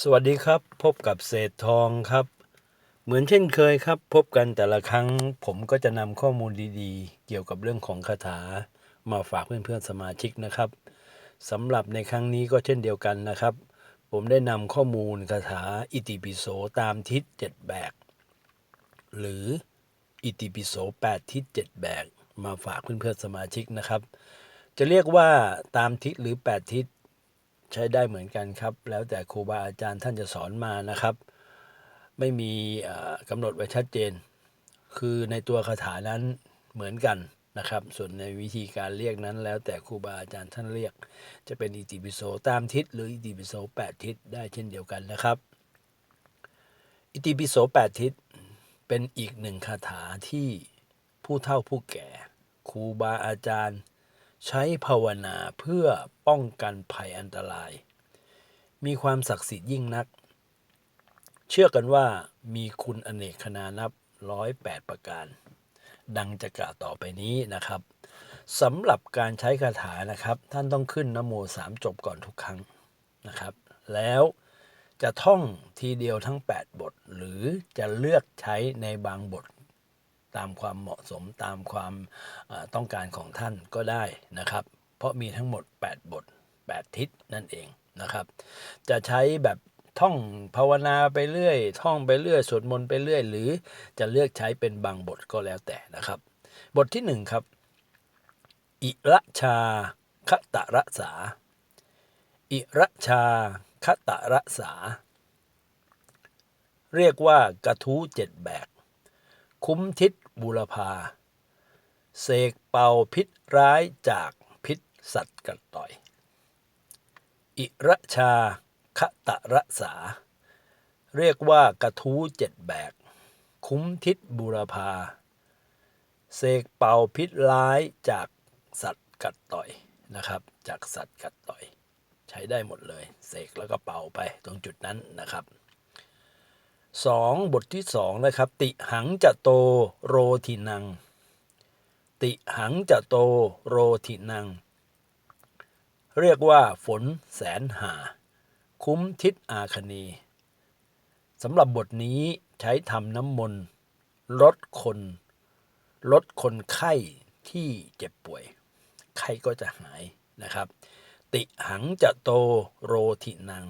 สวัสดีครับ พบกับเศษทองครับ เหมือนเช่นเคยครับ พบกันแต่ละครั้ง ผมก็จะนำข้อมูลดีๆ เกี่ยวกับเรื่องของคาถา มาฝากเพื่อนๆสมาชิกนะครับสำหรับในครั้งนี้ก็เช่นเดียวกันนะครับ ผมได้นำข้อมูลคาถาอิติปิโสตามทิศเจ็ดแบก หรืออิติปิโส8ทิศ7แบก มาฝากเพื่อนๆสมาชิกนะครับ จะเรียกว่าตามทิศหรือ8ทิศ ใช้ได้เหมือนกันครับ แล้วแต่ครูบาอาจารย์ท่านจะสอนมานะครับ ไม่มีอ่อกำหนดไว้ชัดเจน คือในตัวคาถานั้นเหมือนกันนะครับ ส่วนในวิธีการเรียกนั้น แล้วแต่ครูบาอาจารย์ท่านเรียก จะเป็นอิติปิโสตามทิศหรืออิติปิโส8 ทิศได้เช่นเดียวกันนะครับ อิติปิโส8 ทิศเป็นอีกหนึ่งคาถาที่ผู้เฒ่าผู้แก่ครูบาอาจารย์ ใช้ภาวนาเพื่อป้องกันภัยอันตราย มีความศักดิ์สิทธิ์ยิ่งนัก เชื่อกันว่ามีคุณอเนกขนานับร้อยแปดประการ ดังจะกล่าวต่อไปนี้นะครับสำหรับการใช้คาถานะครับ ท่านต้องขึ้นนโมสามจบก่อนทุกครั้งนะครับ แล้วจะท่องทีเดียวทั้ง 8 บท หรือจะเลือกใช้ในบางบท ตามความเหมาะสมตามความต้องการของท่านก็ได้นะครับ เพราะมีทั้งหมด 8 บท 8 ทิศนั่นเองนะครับ จะใช้แบบท่องภาวนาไปเรื่อย ท่องไปเรื่อยสวดมนต์ไปเรื่อย หรือจะเลือกใช้เป็นบางบทก็แล้วแต่นะครับ บทที่หนึ่งครับอิระชาคตะระสาอิระชาคตะระสา เรียกว่ากระทู้เจ็ดแบก คุ้มทิศ บุรพา เสกเป่าพิษร้ายจากพิษสัตว์กัดต่อย อิระชาคตะระสา เรียกว่ากระทู้เจ็ดแบก คุ้มทิศบุรพา เสกเป่าพิษร้ายจากสัตว์กัดต่อยนะครับ จากสัตว์กัดต่อย ใช้ได้หมดเลย เสกแล้วก็เป่าไปตรงจุดนั้นนะครับ สองบทที่สองนะครับ ติหังจะโตโรทินัง ติหังจะโตโรทินัง เรียกว่าฝนแสนหา คุ้มทิศอาคเนีสำหรับบทนี้ใช้ทำน้ำมนต์ลดคน ลดคนไข้ที่เจ็บป่วย ไข้ก็จะหายนะครับ ติหังจะโตโรทินัง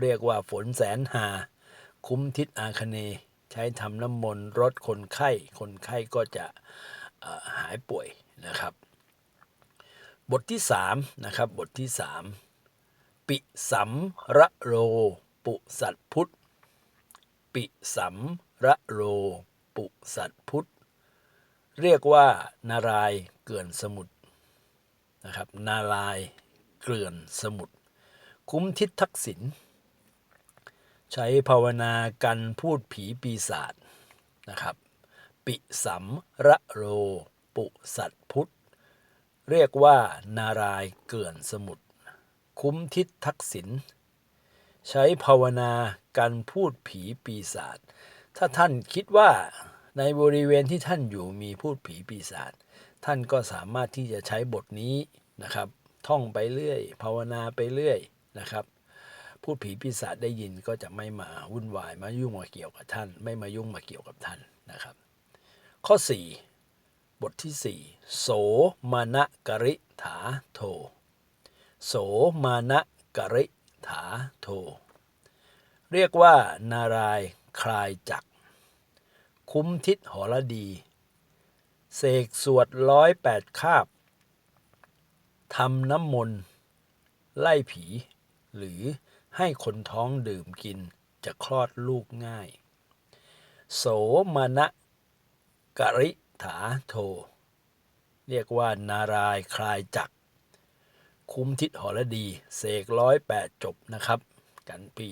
เรียกว่าฝนแสนหา คุ้มทิศอาคเนย์ใช้ทำน้ำมนต์ลดคนไข้ คนไข้ก็จะหายป่วยนะครับ บทที่สามนะครับบทที่สามปิสัมระโร ปุสัตพุทธปิสัมระโร ปุสัตพุทธเรียกว่านารายเกลื่อนสมุทรนะครับนารายเกลื่อนสมุทรคุ้มทิศทักษิณ ใช้ภาวนากันพูดผีปีศาจนะครับ ปิสัมระโร ปุสัตพุทธ เรียกว่านารายเกลื่อนสมุทรคุ้มทิศทักษิณใช้ภาวนากันพูดผีปีศาจถ้าท่านคิดว่าในบริเวณที่ท่านอยู่มีพูดผีปีศาจท่านก็สามารถที่จะใช้บทนี้นะครับ ท่องไปเรื่อย ภาวนาไปเรื่อยนะครับ พูดผีปีศาจได้ยินก็จะไม่มาวุ่นวายมายุ่งมาเกี่ยวกับท่าน ไม่มายุ่งมาเกี่ยวกับท่านนะครับ ข้อ 4 บทที่ 4 โสมานะกริถาโท โสมานะกริถาโท เรียกว่านารายคลายจัก คุ้มทิศหรดี เสกสวดร้อยแปดคาบทำน้ำมนต์ไล่ผีหรือ ให้คนท้องดื่มกินจะคลอดลูกง่าย โสมานะกริถาโท เรียกว่านารายคลายจักคุ้มทิศหอรดี เสกร้อยแปดจบนะครับ กันผี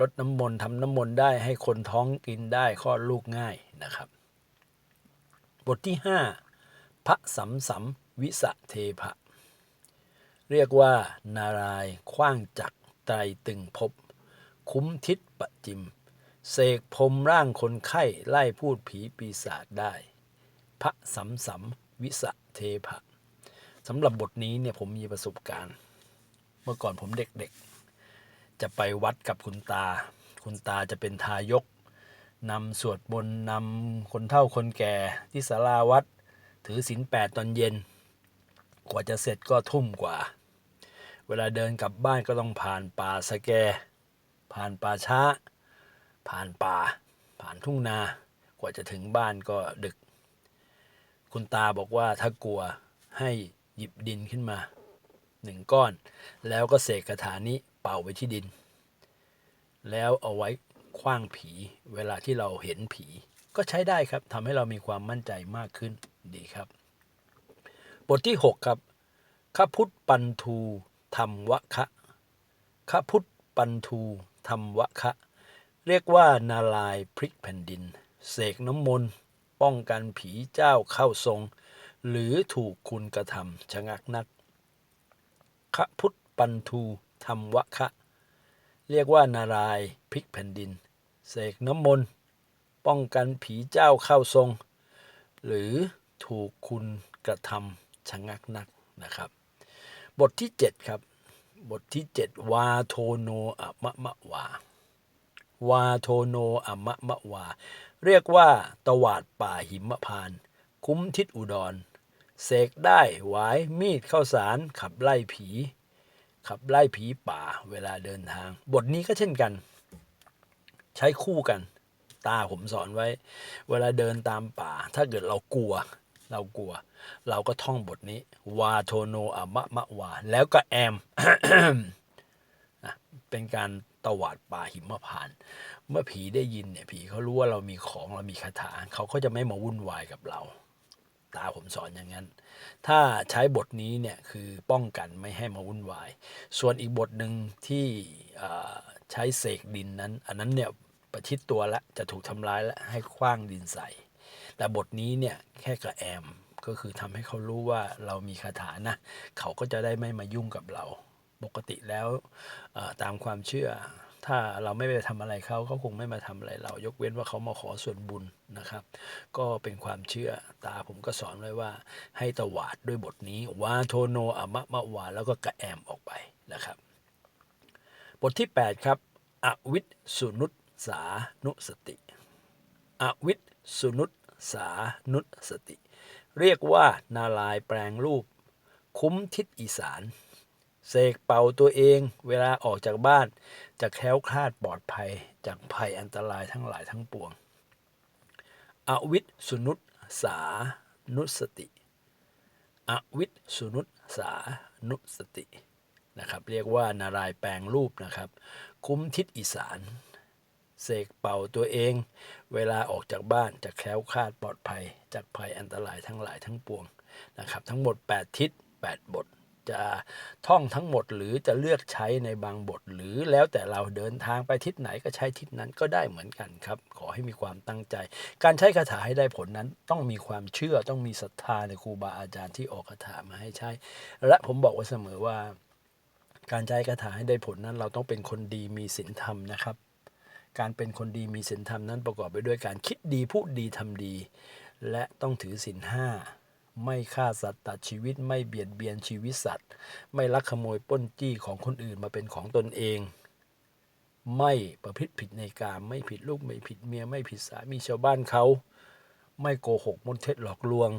ลดน้ำมนต์ทำน้ำมนต์ได้ให้คนท้องกินได้คลอดลูกง่ายนะครับ บทที่ห้าพระสัมสัมวิสะเทพะ เรียกว่านารายณ์ขว้างจักร ไตรตึงภพคุ้มทิศปะจิม เสกพรมร่างคนไข้ไล่พูดผีปีศาจได้ พระสัมสัมวิสะเทพะสำหรับบทนี้เนี่ยผมมีประสบการณ์ เมื่อก่อนผมเด็กๆ จะไปวัดกับคุณตา คุณตาจะเป็นทายกนำสวดมนต์นำคนเฒ่าคนแก่ที่ศาลาวัด ถือศีลแปดตอนเย็น กว่าจะเสร็จก็ทุ่มกว่า เวลาเดินกลับบ้านก็ต้องผ่านป่าสแก ผ่านป่าช้า ผ่านป่า ผ่านทุ่งนา กว่าจะถึงบ้านก็ดึก คุณตาบอกว่าถ้ากลัวให้หยิบดินขึ้นมาหนึ่งก้อน แล้วก็เสกคาถานี้เป่าไปที่ดิน แล้วเอาไว้คว้างผีเวลาที่เราเห็นผี ก็ใช้ได้ครับทำให้เรามีความมั่นใจมากขึ้นดีครับ บทที่ 6 ครับข้าพุทธปันทู ธรรมวะคะขพุทธปันทูธรรมวะคะ เรียกว่านาลายพริกแผ่นดิน เสกน้ำมนต์ ป้องกันผีเจ้าเข้าทรง หรือถูกคุณกระทำชะงักนักขพุทธปันทูธรรมวะคะ เรียกว่านารายพริกแผ่นดิน เสกน้ำมนต์ ป้องกันผีเจ้าเข้าทรง หรือถูกคุณกระทำชะงักนักนะครับ บทที่ 7 ครับ บทที่ 7 วาโทโนอะมะมะวา วาโทโนอะมะมะวา เรียกว่าตวาดป่าหิมพานต์คุ้มทิศอุดร เสกได้หวายมีดเข้าสาร ขับไล่ผี ขับไล่ผีป่าเวลาเดินทาง บทนี้ก็เช่นกัน ใช้คู่กัน ตาผมสอนไว้ เวลาเดินตามป่า ถ้าเกิดเรากลัว เรากลัว เราก็ท่องบทนี้ วาโทโนอะมะมะวา แล้วก็แอมนะเป็นการตวาดป่าหิมพาน เมื่อผีได้ยินเนี่ยผีเขารู้ว่าเรามีของเรามีคาถาเขาก็จะไม่มาวุ่นวายกับเรา ตาผมสอนอย่างนั้น ถ้าใช้บทนี้เนี่ยคือป้องกันไม่ให้มาวุ่นวาย ส่วนอีกบทหนึ่งที่ใช้เสกดินนั้น อันนั้นเนี่ยประชิดตัวละจะถูกทำร้ายและให้คว้างดินใส่ แต่บทนี้เนี่ยแค่กระแอมก็คือทำให้เขารู้ว่าเรามีคาถานะ เขาก็จะได้ไม่มายุ่งกับเรา ปกติแล้วตามความเชื่อ ถ้าเราไม่ไปทำอะไรเขาเขาคงไม่มาทำอะไรเรา ยกเว้นว่าเขามาขอส่วนบุญนะครับ ก็เป็นความเชื่อตาผมก็สอนไว้ว่า ให้ตวาดด้วยบทนี้วาโทโนอะมะมะวาแล้วก็กระแอมออกไปนะครับ บทที่ 8 ครับ อวิทสุนุตสานุสติ อวิทสุนุต สานุสติ เรียกว่านาลายแปลงรูป คุ้มทิศอีสานเสกเป่าตัวเองเวลาออกจากบ้าน จะแคล้วคลาดปลอดภัยจากภัยอันตรายทั้งหลายทั้งปวง อวิทสุนุตสานุสติ อวิทสุนุตสานุสตินะครับ เรียกว่านารายแปลงรูปนะครับ คุ้มทิศอีสาน เสกเป่าตัวเอง เวลาออกจากบ้านจะแคล้วคลาดปลอดภัย จากภัยอันตรายทั้งหลายทั้งปวงนะครับ ทั้งหมด 8 ทิศ 8 บท จะท่องทั้งหมดหรือจะเลือกใช้ในบางบท หรือแล้วแต่เราเดินทางไปทิศไหนก็ใช้ทิศนั้นก็ได้เหมือนกันครับ ขอให้มีความตั้งใจ การใช้คาถาให้ได้ผลนั้น ต้องมีความเชื่อต้องมีศรัทธาในครูบาอาจารย์ที่ออกคาถามาให้ใช้ และผมบอกไว้เสมอว่าการใช้คาถาให้ได้ผลนั้น เราต้องเป็นคนดีมีศีลธรรมนะครับ การเป็นคนดีมีศีลธรรมนั้นประกอบไปด้วยการคิดดีพูดดีทำดี และต้องถือศีลห้าไม่ฆ่าสัตว์ตัดชีวิตไม่เบียดเบียนชีวิตสัตว์ ไม่ลักขโมยป้นจี้ของคนอื่นมาเป็นของตนเอง ไม่ประพฤติผิดในกามไม่ผิดลูกไม่ผิดเมียไม่ผิดสามีชาวบ้านเขา ไม่โกหกมนเท็จหลอกลวง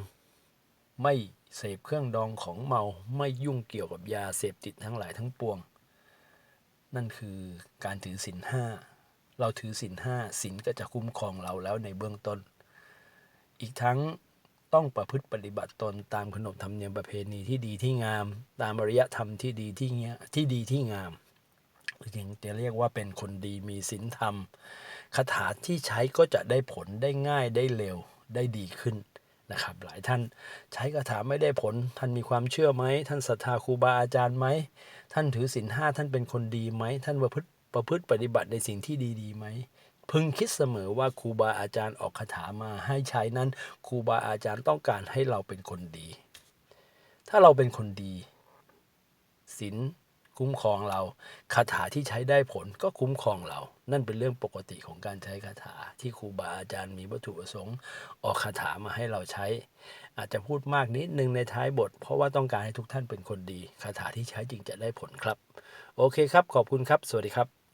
ไม่เสพเครื่องดองของเมาไม่ยุ่งเกี่ยวกับยาเสพติดทั้งหลายทั้งปวง นั่นคือการถือศีลห้า เราถือศีลห้าศีลก็จะคุ้มครองเราแล้วในเบื้องต้น อีกทั้งต้องประพฤติปฏิบัติตนตามขนบธรรมเนียมประเพณีที่ดีที่งาม ตามอริยธรรมที่ดีที่เงี้ยที่ดีที่งามจึงจะเรียกว่าเป็นคนดีมีศีลธรรมคาถาที่ใช้ก็จะได้ผลได้ง่ายได้เร็วได้ดีขึ้นนะครับ หลายท่านใช้คาถาไม่ได้ผล ท่านมีความเชื่อไหม ท่านศรัทธาครูบาอาจารย์ไหม ท่านถือศีลห้าท่านเป็นคนดีไหม ท่านประพฤติ ประพฤติปฏิบัติในสิ่งที่ดีๆไหมพึงคิดเสมอว่าครูบาอาจารย์ออกคาถามาให้ใช้นั้นครูบาอาจารย์ต้องการให้เราเป็นคนดี ถ้าเราเป็นคนดีศีลคุ้มครองเราคาถาที่ใช้ได้ผลก็คุ้มครองเรา นั่นเป็นเรื่องปกติของการใช้คาถา ที่ครูบาอาจารย์มีวัตถุประสงค์ออกคาถามาให้เราใช้ อาจจะพูดมากนิดนึงในท้ายบท เพราะว่าต้องการให้ทุกท่านเป็นคนดีคาถาที่ใช้จริงจะได้ผลครับ โอเคครับ ขอบคุณครับ สวัสดีครับ